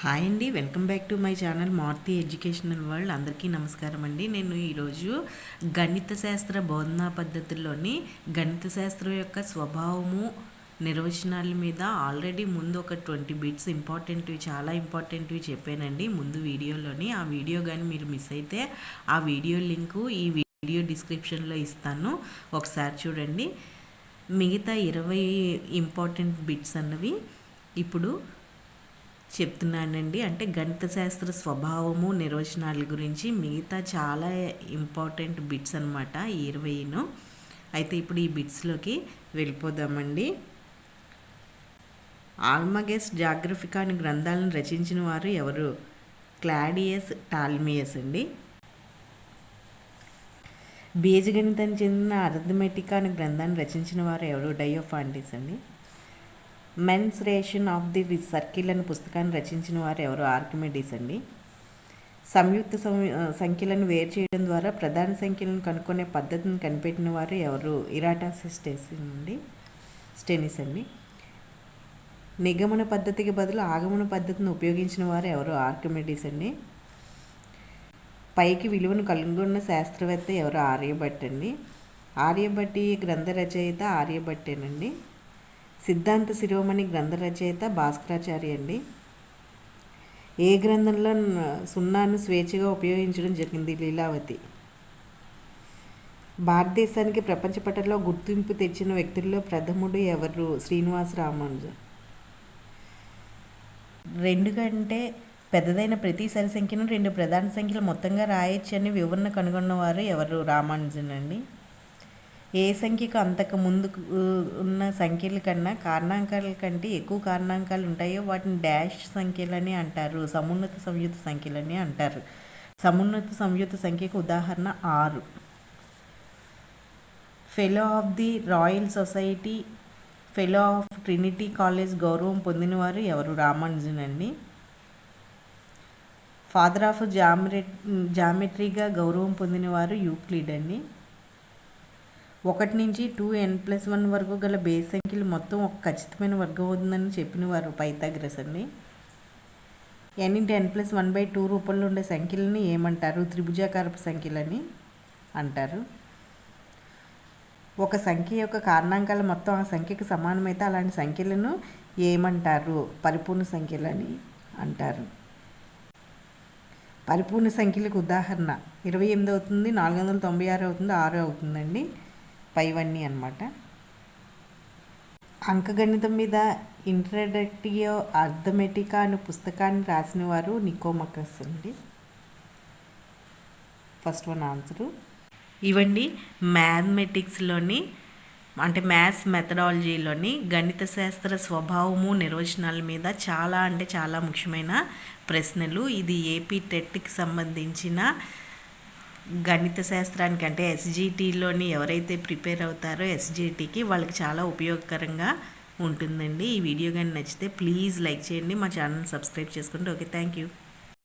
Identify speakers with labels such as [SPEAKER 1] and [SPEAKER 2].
[SPEAKER 1] Hi అండి welcome back to my channel Marthi educational world. అందరికీ నమస్కారం అండి. నేను ఈరోజు గణిత శాస్త్ర బోధనా పద్ధతుల్లోని గణిత శాస్త్రం యొక్క స్వభావము నిర్వచనాల మీద ఆల్రెడీ ముందు ఒక ట్వంటీ బిట్స్ ఇంపార్టెంట్వి చాలా ఇంపార్టెంట్వి చెప్పానండి. ముందు వీడియోలోని ఆ వీడియో కానీ మీరు మిస్ అయితే ఆ వీడియో లింకు ఈ వీడియో డిస్క్రిప్షన్లో ఇస్తాను. ఒకసారి చూడండి. మిగతా ఇరవై ఇంపార్టెంట్ బిట్స్ అన్నవి ఇప్పుడు చెప్తున్నానండి. అంటే గణిత శాస్త్ర స్వభావము నిర్వచనాల గురించి మిగతా చాలా ఇంపార్టెంట్ బిట్స్ అనమాట ఇరవైను. అయితే ఇప్పుడు ఈ బిట్స్లోకి వెళ్ళిపోదామండి. ఆల్మగెస్ జాగ్రఫికా అనే గ్రంథాలను రచించిన వారు ఎవరు? క్లాడియస్ టాల్మియస్ అండి. బీజగణితానికి చెందిన అర్థమెటికా అనే గ్రంథాన్ని రచించిన వారు ఎవరు? డయోఫాంటిస్ అండి. మెన్స్రేషన్ ఆఫ్ ది సర్కిల్ అనే పుస్తకాన్ని రచించిన వారు ఎవరు? ఆర్కిమెడీస్ అండి. సంయుక్త సంఖ్యలను వేరు చేయడం ద్వారా ప్రధాన సంఖ్యలను కనుక్కునే పద్ధతిని కనిపెట్టిన వారు ఎవరు? ఇరాటాసిస్టెస్ అండి. స్టెనిస్ అండి. నిగమన పద్ధతికి బదులు ఆగమన పద్ధతిని ఉపయోగించిన వారు ఎవరు? ఆర్కిమెడీస్ అండి. పైకి విలువను కనుగొన్న శాస్త్రవేత్త ఎవరు? ఆర్యభట్ అండి. ఆర్యభట్టి గ్రంథ రచయిత ఆర్యభట్టేనండి. సిద్ధాంత శిరోమణి గ్రంథ రచయిత భాస్కరాచార్య అండి. ఏ గ్రంథంలో సున్నాను స్వేచ్ఛగా ఉపయోగించడం జరిగింది? లీలావతి. భారతదేశానికి ప్రపంచ పటంలో గుర్తింపు తెచ్చిన వ్యక్తుల్లో ప్రథముడు ఎవరు? శ్రీనివాస రామానుజన్ రెండు కంటే పెద్దదైన ప్రతి సరి సంఖ్యను రెండు ప్రధాన సంఖ్యలు మొత్తంగా రాయొచ్చని వివరణ కనుగొన్నవారు ఎవరు? రామానుజన్ అండి. ఏ సంఖ్యకు అంతకు ముందు ఉన్న సంఖ్యల కన్నా కారణాంకాల కంటే ఎక్కువ కారణాంకాలు ఉంటాయో వాటిని డాష్ సంఖ్యలని అంటారు సమున్నత సంయుత సంఖ్యలని అంటారు. సమున్నత సంయుత సంఖ్యకు ఉదాహరణ ఆరు. Fellow of the Royal Society fellow of Trinity College గౌరవం పొందినవారు ఎవరు? రామానుజన్ అండి ఫాదర్ ఆఫ్ జామె జామెట్రీగా గౌరవం పొందినవారు యూక్లిడ్ అండి. ఒకటి నుంచి టూ ఎన్ ప్లస్ వన్ వరకు గల బేస్ సంఖ్యలు మొత్తం ఒక ఖచ్చితమైన వర్గం అవుతుందని చెప్పిన వారు పైతాగ్రస్ అండి n into n plus one by two రూపంలో ఉండే సంఖ్యలని ఏమంటారు? త్రిభుజాకారపు సంఖ్యలని అంటారు. ఒక సంఖ్య యొక్క కారణాంకాలు మొత్తం ఆ సంఖ్యకు సమానమైతే అలాంటి సంఖ్యలను ఏమంటారు? పరిపూర్ణ సంఖ్యలని అంటారు. పరిపూర్ణ సంఖ్యలకు ఉదాహరణ. ఇరవై ఎనిమిది అవుతుంది నాలుగు వందల తొంభై ఆరు అవుతుంది ఆరు అవుతుందండి. పైవన్నీ అనమాట అంకగణితం మీద ఇంట్రడక్టియో అర్థమెటికా అనే పుస్తకాన్ని రాసిన వారు నికోమకస్ అండి. First one answer. ఇవండి మ్యాథమెటిక్స్లోని అంటే మ్యాథ్స్ మెథడాలజీలోని గణిత శాస్త్ర స్వభావము నిర్వచనాల మీద చాలా అంటే చాలా ముఖ్యమైన ప్రశ్నలు. ఇది ఏపీ టెట్కి సంబంధించిన గణిత శాస్త్రానికి అంటే ఎస్జిటిలోని ఎవరైతే ప్రిపేర్ అవుతారో ఎస్జిటికి వాళ్ళకి చాలా ఉపయోగకరంగా ఉంటుందండి. ఈ వీడియో కానీ నచ్చితే ప్లీజ్ లైక్ చేయండి. మా ఛానల్ సబ్స్క్రైబ్ చేసుకోండి. Okay thank you.